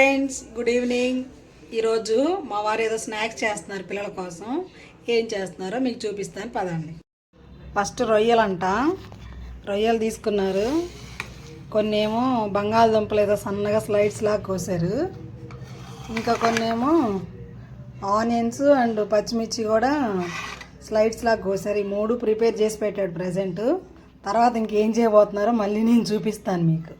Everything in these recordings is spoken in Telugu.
ఫ్రెండ్స్ గుడ్ ఈవినింగ్ ఈరోజు మా వారు ఏదో స్నాక్స్ చేస్తున్నారు పిల్లల కోసం. ఏం చేస్తున్నారో మీకు చూపిస్తాను పదండి. ఫస్ట్ రొయ్యలంట రొయ్యలు తీసుకున్నారు. కొన్ని ఏమో బంగాళదుంపలు ఏదో సన్నగా స్లైడ్స్ లాగా కోసారు. ఇంకా కొన్ని ఏమో ఆనియన్స్ అండ్ పచ్చిమిర్చి కూడా స్లైడ్స్ లాగా కోసారు. ఈ మూడు ప్రిపేర్ చేసి పెట్టాడు ప్రజెంట్ తర్వాత ఇంకేం చేయబోతున్నారో మళ్ళీ నేను చూపిస్తాను మీకు.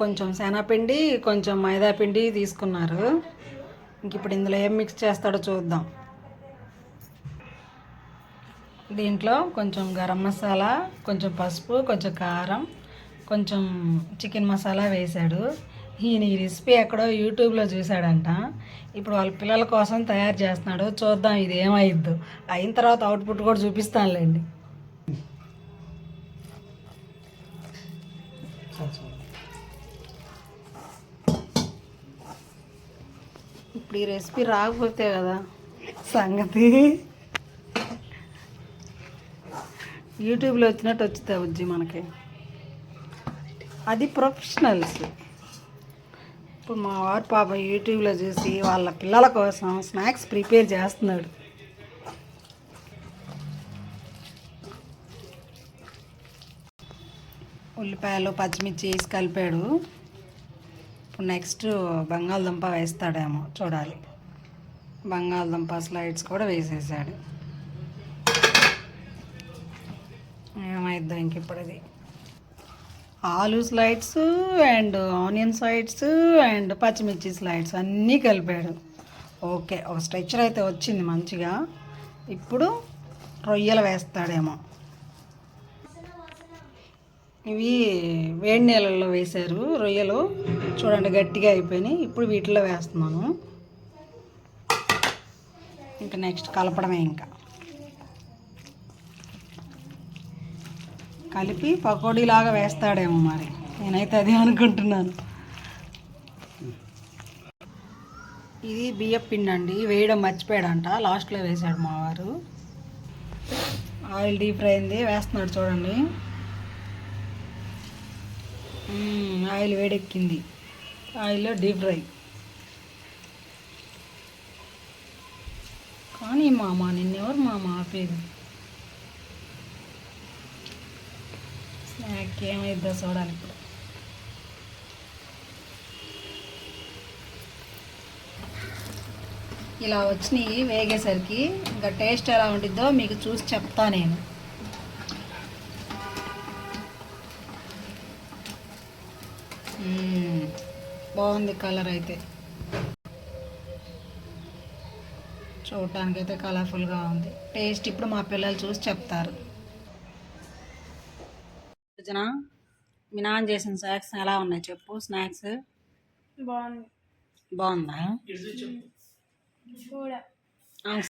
కొంచెం శనగపిండి కొంచెం మైదా పిండి తీసుకున్నారు. ఇంక ఇప్పుడు ఇందులో ఏం మిక్స్ చేస్తాడో చూద్దాం. దీంట్లో కొంచెం గరం మసాలా కొంచెం పసుపు కొంచెం కారం కొంచెం చికెన్ మసాలా వేశాడు. ఈయన ఈ రెసిపీ ఎక్కడో యూట్యూబ్లో చూశాడంట. ఇప్పుడు వాళ్ళ పిల్లల కోసం తయారు చేస్తున్నాడు. చూద్దాం ఇది ఏమైద్దు. అయిన తర్వాత అవుట్పుట్ కూడా చూపిస్తానులేండి. ఇప్పుడు ఈ రెసిపీ రాకపోతే కదా. సంగతి? యూట్యూబ్లో వచ్చినట్టు వచ్చితే ఉజ్జి మనకి. అది ప్రొఫెషనల్స్. ఇప్పుడు మా వారు పాప యూట్యూబ్లో చూసి వాళ్ళ పిల్లల కోసం స్నాక్స్ ప్రిపేర్ చేస్తున్నాడు. ఉల్లిపాయలు పచ్చిమిర్చి వేసి కలిపాడు. ఇప్పుడు నెక్స్ట్ బంగాళదుంప వేస్తాడేమో చూడాలి. బంగాళదుంప స్లైడ్స్ కూడా వేసేసాడు. ఏమైద్దాం ఇంక ఇప్పుడు ఇది ఆలు slides and onion slides and పచ్చిమిర్చి స్లైడ్స్ అన్నీ కలిపాడు. ఓకే ఒక స్ట్రెచ్చర్ అయితే వచ్చింది మంచిగా. ఇప్పుడు రొయ్యలు వేస్తాడేమో. ఇవి వేడి నీళ్ళల్లో వేశారు రొయ్యలు. చూడండి గట్టిగా అయిపోయినాయి. ఇప్పుడు వీటిలో వేస్తున్నాను. ఇంకా నెక్స్ట్ కలపడమే ఇంకా. కలిపి పకోడీలాగా వేస్తాడేమో మరి. నేనైతే అదే అనుకుంటున్నాను. ఇది బియ్యం పిండి అండి. వేయడం మర్చిపోయాడంట. లాస్ట్లో వేశాడు మావారు ఆయిల్ డీప్ ఫ్రై అయింది వేస్తున్నాడు చూడండి. ఆయిల్ వేడెక్కింది. ఆయిల్లో డీప్ ఫ్రై. కానీ మామ నిన్నెవరు మామ ఆపేది? స్నాక్ ఏమైద్దో చూడాలి ఇప్పుడు ఇలా వచ్చినాయి వేగేసరికి. ఇంకా టేస్ట్ ఎలా ఉంటుందో మీకు చూసి చెప్తా నేను. బాగుంది కలర్ అయితే. చూడటానికైతే కలర్ఫుల్గా ఉంది. టేస్ట్ ఇప్పుడు మా పిల్లలు చూసి చెప్తారు. సృజన మీ నాన్న చేసిన స్నాక్స్ ఎలా ఉన్నాయి చెప్పు? స్నాక్స్? బాగుంది. బాగుందా?